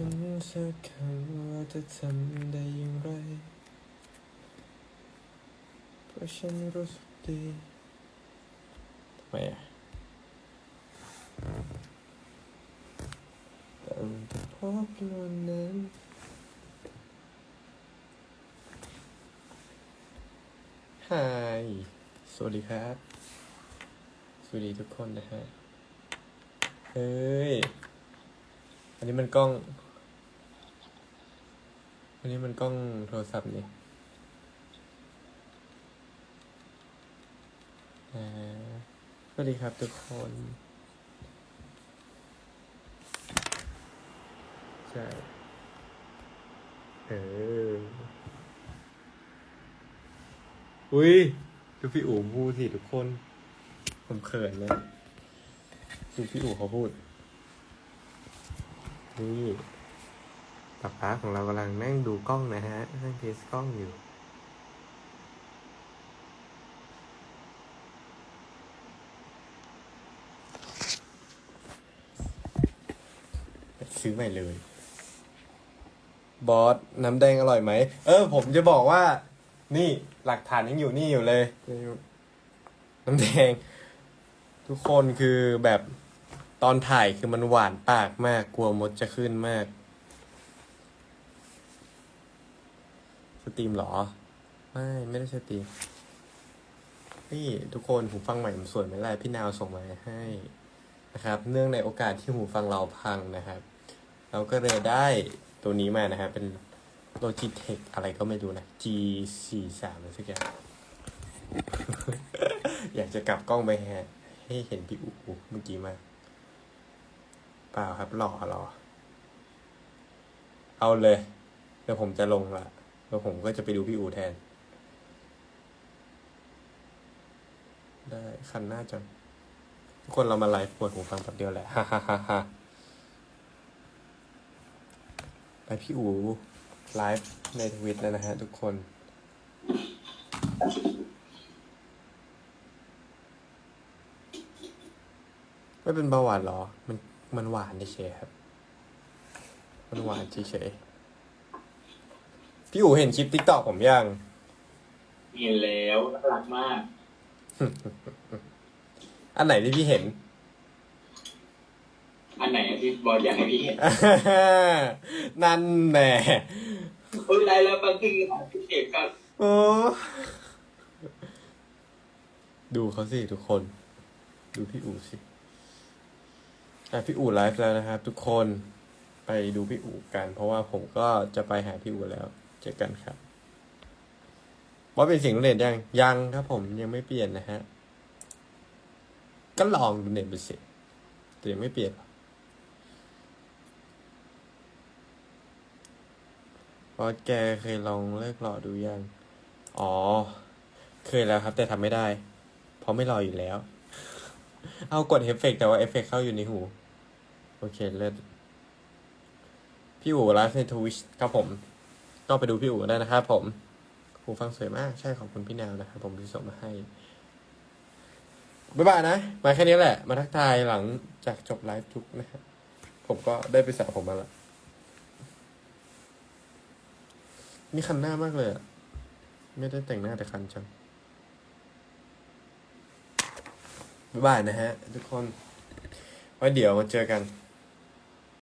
ฉันสักคำว่าจะทำได้อย่างไร เพราะฉันรู้สึกดีทำไมอะตั้งแต่พบกันวันนั้นฮายสวัสดีครับ สวัสดีทุกคนนะฮะ เฮ้ย อันนี้มันกล้อง อันนี้มันกล้องโทรศัพท์นี่สวัสดีครับทุกคนใช่เออ อุ้ยดูพี่อู๋พูดสิทุกคน ผมเขินเลยดูพี่อู๋เขาพูด นี่ ป๊าป๊าของเรากำลังนั่งดูกล้องนะฮะ นั่งเทสกล้องอยู่ ซื้อใหม่เลย บอส น้ำแดงอร่อยไหม เออ ผมจะบอกว่า นี่หลักฐานยังอยู่นี่อยู่เลย น้ำแดง ทุกคนคือแบบตอนถ่ายคือมันหวานปากมาก กลัวมดจะขึ้นมาก สตรีมเหรอ ไม่ ไม่ได้สตรีม นี่ทุกคนหูฟังใหม่สวยไหมล่ะพี่นาวส่งมาให้นะครับ เนื่องในโอกาสที่หูฟังเราพังนะครับ เราก็เลยได้ตัวนี้มานะครับ เป็น Logitech อะไรก็ไม่รู้นะ G 4 3 อะไรสักอย่าง อยากจะกลับกล้องไปฮะ ให้เห็นพี่อูเมื่อกี้มา เปล่าครับหล่อหล่อเอาเลย เดี๋ยวผมจะลงละ แล้วผมก็จะไปดูพี่อูแทน ได้คันหน้าจังทุกคนเรามาไลฟ์ปวดหูฟังแป๊บเดียวแหละฮ่าฮ่าฮ่าฮ่าไปพี่อูไลฟ์ในทวิตแล้วนะฮะทุกคนไม่เป็นเบาหวานหรอ มันมันหวานเฉยครับ มันหวานเฉย พี่อูเห็นคลิปทิกตอกผมยัง เห็นแล้วน่ารักมาก อันไหนที่พี่เห็น อันไหนอะที่บอสอยากให้พี่เห็นนั่นแน่เฮ้ยไรแล้วบางทีหาพี่เอกกันโอ้ดูเขาสิทุกคน ดูพี่อูสิอะพี่อูไลฟ์แล้วนะครับ ทุกคนไปดูพี่อูกัน เพราะว่าผมก็จะไปหาพี่อูแล้ว เจอกันครับว่าเป็นเสียงโรงเรียนยังยังครับผมยังไม่เปลี่ยนนะฮะ ก็ลองดูเน็ตไปสิแต่ยังไม่เปลี่ยนหรอกเพราะแกเคยลองเลิกหล่อดูยัง อ๋อ เคยแล้วครับ แต่ทำไม่ได้ เพราะไม่รออยู่แล้ว เอากดเอฟเฟกต์แต่ว่าเอฟเฟกต์เข้าอยู่ในหู โอเคเลิศพี่อู๋ไลฟ์ในทวิชครับผม ก็ไปดูพี่อู๋ได้นะครับผมหูฟังสวยมาก ใช่ขอบคุณพี่นาวนะครับผมที่ส่งมาให้บ๊ายบายนะ มาแค่นี้แหละ มาทักทายหลังจากจบไลฟ์ทุกนะครับผมก็ได้ไปสระผมมาละนี่คันหน้ามากเลยอะไม่ได้แต่งหน้าแต่คันจังบ๊ายบายนะฮะ ทุกคน ไว้เดี๋ยวมาเจอกัน